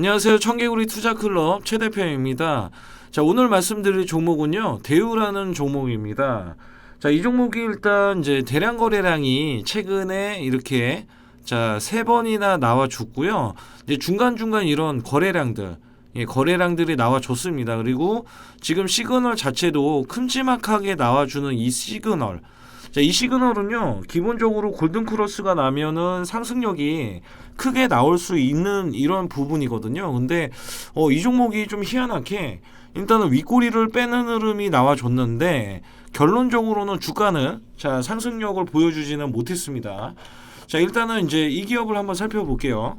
안녕하세요. 청개구리 투자클럽 최 대표입니다. 자, 오늘 말씀드릴 종목은요. 대우라는 종목입니다. 자, 이 종목이 일단 이제 대량 거래량이 최근에 이렇게 자, 세 번이나 나와 줬고요. 이제 중간중간 이런 거래량들 예, 거래량들이 나와줬습니다. 그리고 지금 시그널 자체도 큼지막하게 나와주는 이 시그널. 자, 이 시그널은요, 기본적으로 골든 크로스가 나면은 상승력이 크게 나올 수 있는 이런 부분이거든요. 근데, 어, 이 종목이 좀 희한하게, 일단은 윗꼬리를 빼는 흐름이 나와줬는데, 결론적으로는 주가는, 자, 상승력을 보여주지는 못했습니다. 자, 일단은 이제 이 기업을 한번 살펴볼게요.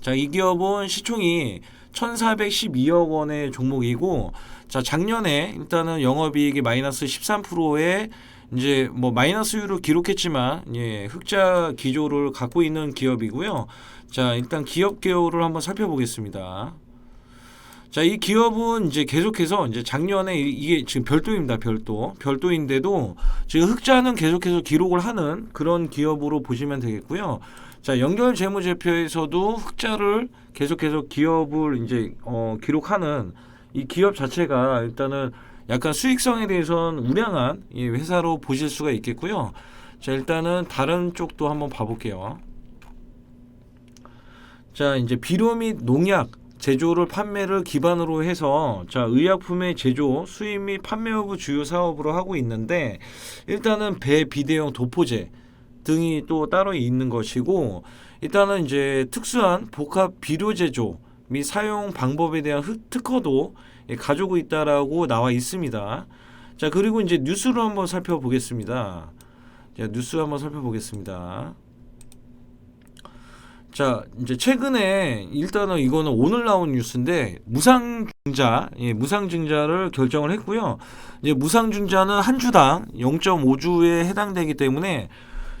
자, 이 기업은 시총이 1412억 원의 종목이고, 자, 작년에 일단은 영업이익이 마이너스 13%에 이제 뭐 마이너스율을 기록했지만 예, 흑자 기조를 갖고 있는 기업이고요. 자, 일단 기업 개요를 한번 살펴보겠습니다. 자, 이 기업은 이제 계속해서 이제 작년에 이- 이게 지금 별도입니다. 별도. 별도인데도 지금 흑자는 계속해서 기록을 하는 그런 기업으로 보시면 되겠고요. 자, 연결 재무제표에서도 흑자를 계속해서 기업을 이제 어, 기록하는 이 기업 자체가 일단은 약간 수익성에 대해서는 우량한 이 회사로 보실 수가 있겠고요. 자, 일단은 다른 쪽도 한번 봐볼게요. 자, 이제 비료 및 농약 제조를 판매를 기반으로 해서 자, 의약품의 제조, 수입 및 판매 여부 주요 사업으로 하고 있는데 일단은 배 비대용 도포제 등이 또 따로 있는 것이고 일단은 이제 특수한 복합 비료 제조 및 사용 방법에 대한 흑- 특허도 예, 가지고 있다라고 나와 있습니다. 자, 그리고 이제 뉴스로 한번 살펴보겠습니다. 자, 뉴스 한번 살펴보겠습니다. 자, 이제 최근에 일단은 이거는 오늘 나온 뉴스인데 무상증자, 예, 무상증자를 결정을 했고요. 이제 무상증자는 한 주당 0.5주에 해당되기 때문에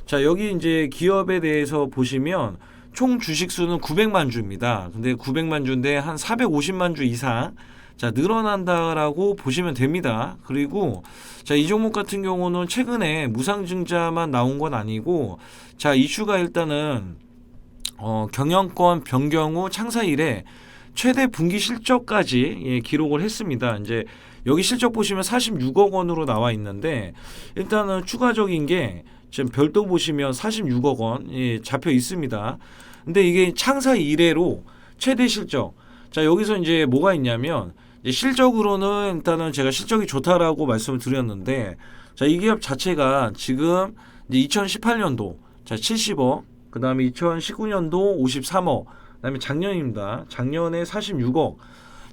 자, 여기 이제 기업에 대해서 보시면 총 주식 수는 900만 주입니다. 근데 900만 주인데 한 450만 주 이상 자, 늘어난다라고 보시면 됩니다. 그리고 자, 이 종목 같은 경우는 최근에 무상증자만 나온 건 아니고 자, 이슈가 일단은 어, 경영권 변경 후 창사 이래 최대 분기 실적까지 예, 기록을 했습니다. 이제 여기 실적 보시면 46억 원으로 나와 있는데 일단은 추가적인 게 지금 별도 보시면 46억 원 예, 잡혀 있습니다. 근데 이게 창사 이래로 최대 실적. 자 여기서 이제 뭐가 있냐면 실적으로는 일단은 제가 실적이 좋다라고 말씀을 드렸는데 자 이 기업 자체가 지금 이제 2018년도 자 70억 그 다음에 2019년도 53억 그 다음에 작년입니다. 작년에 46억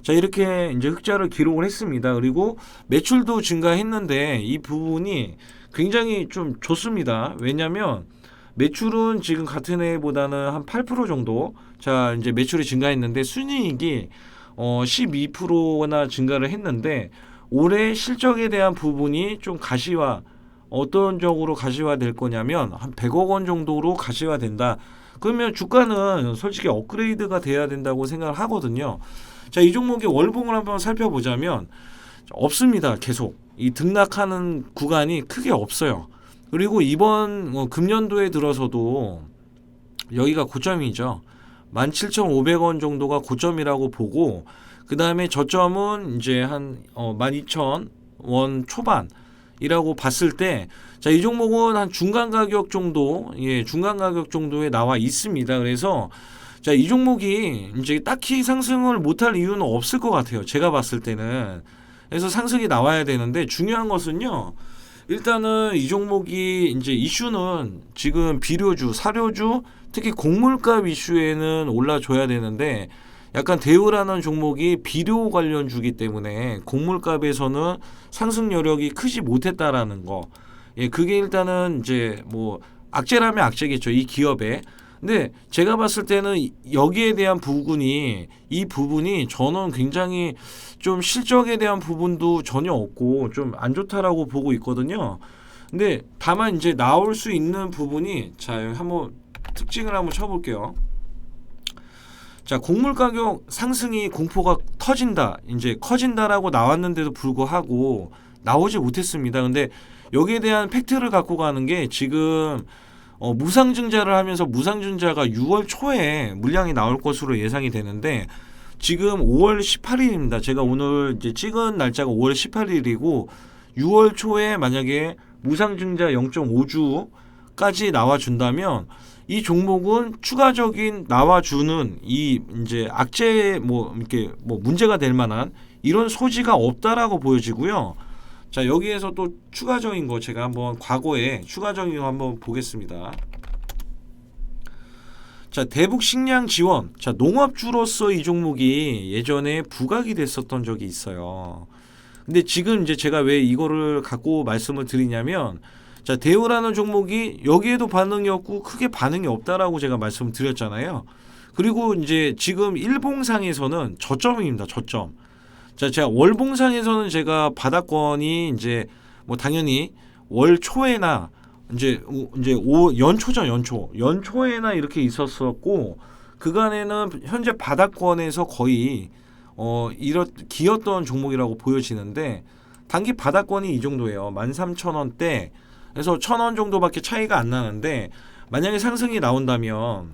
자 이렇게 이제 흑자를 기록을 했습니다. 그리고 매출도 증가했는데 이 부분이 굉장히 좀 좋습니다. 왜냐하면 매출은 지금 같은 해보다는 한 8% 정도 자 이제 매출이 증가했는데 순이익이 어 12%나 증가를 했는데 올해 실적에 대한 부분이 좀 가시화 어떤 쪽으로 가시화 될 거냐면 한 100억 원 정도로 가시화 된다. 그러면 주가는 솔직히 업그레이드가 돼야 된다고 생각을 하거든요. 자, 이 종목의 월봉을 한번 살펴보자면 없습니다. 계속 이 등락하는 구간이 크게 없어요. 그리고 이번 어, 금년도에 들어서도 여기가 고점이죠. 17,500원 정도가 고점이라고 보고 그 다음에 저점은 이제 한 어, 12,000원 초반 이라고 봤을 때 자, 이 종목은 한 중간 가격 정도, 예, 중간 가격 정도에 나와 있습니다. 그래서 자, 이 종목이 이제 딱히 상승을 못할 이유는 없을 것 같아요. 제가 봤을 때는. 그래서 상승이 나와야 되는데 중요한 것은요. 일단은 이 종목이 이제 이슈는 지금 비료주, 사료주, 특히 곡물값 이슈에는 올라줘야 되는데 약간 대우라는 종목이 비료 관련 주기 때문에 곡물값에서는 상승 여력이 크지 못했다라는 거. 예, 그게 일단은 이제 뭐 악재라면 악재겠죠. 이 기업에. 근데 제가 봤을 때는 이- 여기에 대한 부분이 이 부분이 저는 굉장히 좀 실적에 대한 부분도 전혀 없고 좀 안 좋다라고 보고 있거든요. 근데 다만 이제 나올 수 있는 부분이 자 한번 특징을 한번 쳐볼게요. 자 곡물 가격 상승이 공포가 터진다 이제 커진다라고 나왔는데도 불구하고 나오지 못했습니다. 근데 여기에 대한 팩트를 갖고 가는 게 지금 어, 무상증자를 하면서 무상증자가 6월 초에 물량이 나올 것으로 예상이 되는데 지금 5월 18일입니다. 제가 오늘 이제 찍은 날짜가 5월 18일이고 6월 초에 만약에 무상증자 0.5주까지 나와준다면 이 종목은 추가적인 나와주는 이 이제 악재 뭐 이렇게 뭐 문제가 될 만한 이런 소지가 없다라고 보여지고요. 자 여기에서 또 추가적인 거 제가 한번 과거에 추가적인 거 한번 보겠습니다. 자 대북 식량 지원 자 농업주로서 이 종목이 예전에 부각이 됐었던 적이 있어요. 근데 지금 이제 제가 왜 이거를 갖고 말씀을 드리냐면 자 대우라는 종목이 여기에도 반응이 없고 크게 반응이 없다라고 제가 말씀을 드렸잖아요. 그리고 이제 지금 일봉상에서는 저점입니다. 저점. 자, 제가 월봉상에서는 제가 바닥권이 이제 뭐 당연히 월 초에나 이제 우- 이제 오 연초죠 연초 연초에나 이렇게 있었었고 그간에는 현재 바닥권에서 거의 어 이렇 기었던 종목이라고 보여지는데 단기 바닥권이 이 정도예요 13,000원대 그래서 1,000원 정도밖에 차이가 안 나는데 만약에 상승이 나온다면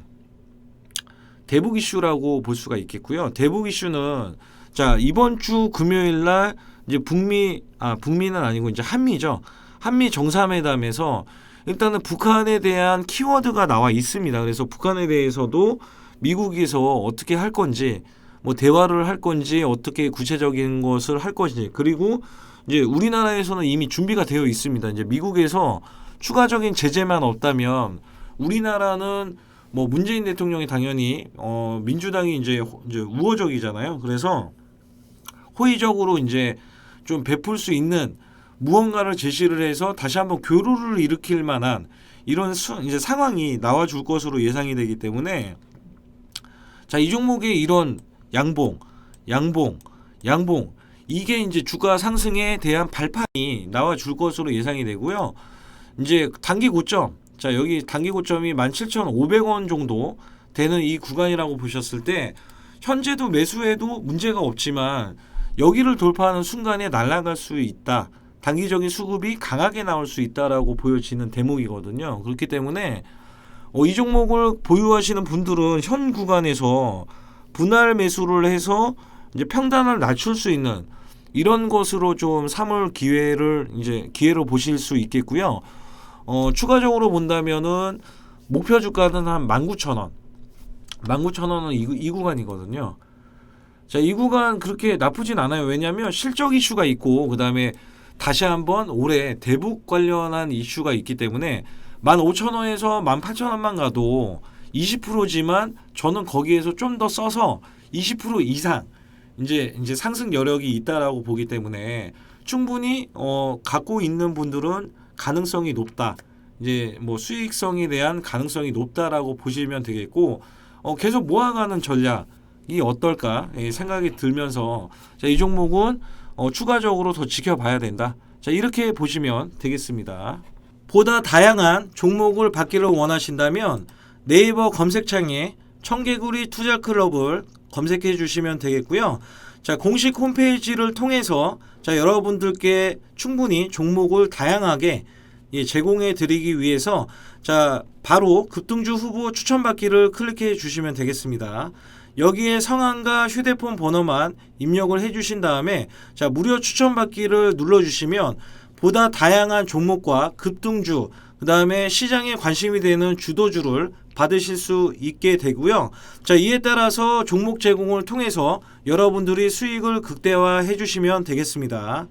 대북 이슈라고 볼 수가 있겠고요 대북 이슈는 자 이번 주 금요일 날 이제 북미 아 북미는 아니고 이제 한미죠 한미 정상회담에서 일단은 북한에 대한 키워드가 나와 있습니다. 그래서 북한에 대해서도 미국에서 어떻게 할 건지 뭐 대화를 할 건지 어떻게 구체적인 것을 할 것인지 그리고 이제 우리나라에서는 이미 준비가 되어 있습니다. 이제 미국에서 추가적인 제재만 없다면 우리나라는 뭐 문재인 대통령이 당연히 어 민주당이 이제 호- 이제 우호적이잖아요. 그래서 호의적으로 이제 좀 베풀 수 있는 무언가를 제시를 해서 다시 한번 교류를 일으킬 만한 이런 수, 이제 상황이 나와 줄 것으로 예상이 되기 때문에 자, 이 종목의 이런 양봉, 양봉, 양봉 이게 이제 주가 상승에 대한 발판이 나와 줄 것으로 예상이 되고요. 이제 단기 고점. 자, 여기 단기 고점이 17,500원 정도 되는 이 구간이라고 보셨을 때 현재도 매수해도 문제가 없지만 여기를 돌파하는 순간에 날아갈 수 있다. 단기적인 수급이 강하게 나올 수 있다라고 보여지는 대목이거든요. 그렇기 때문에 어, 이 종목을 보유하시는 분들은 현 구간에서 분할 매수를 해서 이제 평단을 낮출 수 있는 이런 것으로 좀 삼을 기회를 이제 기회로 보실 수 있겠고요. 어, 추가적으로 본다면은 목표 주가는 한 19,000원. 19,000원은 이, 구- 이 구간이거든요. 자, 이 구간 그렇게 나쁘진 않아요. 왜냐하면 실적 이슈가 있고 그다음에 다시 한번 올해 대북 관련한 이슈가 있기 때문에 15,000원에서 18,000원만 가도 20%지만 저는 거기에서 좀 더 써서 20% 이상 이제 이제 상승 여력이 있다라고 보기 때문에 충분히 어 갖고 있는 분들은 가능성이 높다. 이제 뭐 수익성에 대한 가능성이 높다라고 보시면 되겠고 어 계속 모아가는 전략이 어떨까 예, 생각이 들면서 자, 이 종목은 어, 추가적으로 더 지켜봐야 된다. 자, 이렇게 보시면 되겠습니다. 보다 다양한 종목을 받기를 원하신다면 네이버 검색창에 청개구리 투자 클럽을 검색해 주시면 되겠고요. 자, 공식 홈페이지를 통해서 자, 여러분들께 충분히 종목을 다양하게 예, 제공해 드리기 위해서 자, 바로 급등주 후보 추천받기를 클릭해 주시면 되겠습니다. 여기에 성함과 휴대폰 번호만 입력을 해 주신 다음에 자, 무료 추천받기를 눌러 주시면 보다 다양한 종목과 급등주 그다음에 시장에 관심이 되는 주도주를 받으실 수 있게 되고요. 자, 이에 따라서 종목 제공을 통해서 여러분들이 수익을 극대화해 주시면 되겠습니다.